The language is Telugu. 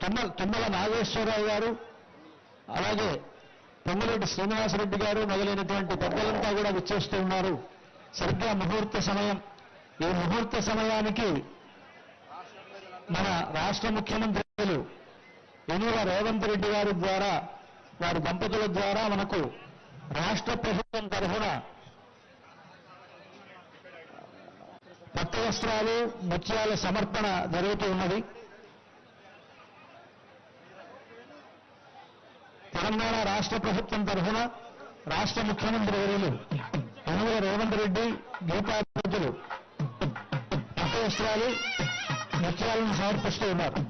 తుమ్మల తుమ్మల నాగేశ్వరరావు గారు అలాగే పొంగులేటి శ్రీనివాసరెడ్డి గారు మొదలైనటువంటి పెద్దలంతా కూడా విచ్చేస్తూ ఉన్నారు. సరిగ్గా ముహూర్త సమయం ఈ ముహూర్త సమయానికి మన రాష్ట్ర ముఖ్యమంత్రులు యనుల రేవంత్ రెడ్డి గారి ద్వారా వారి దంపతుల ద్వారా మనకు రాష్ట్ర ప్రభుత్వం తరఫున పట్టు వస్త్రాలు ముత్యాల సమర్పణ జరుగుతూ ఉన్నది. తెలంగాణ రాష్ట్ర ప్రభుత్వం తరఫున రాష్ట్ర ముఖ్యమంత్రి వర్యులు యనమల రేవంత్ రెడ్డి గీతాపతులు పట్టు వస్త్రాలు ముత్యాలను సమర్పిస్తూ ఉన్నారు.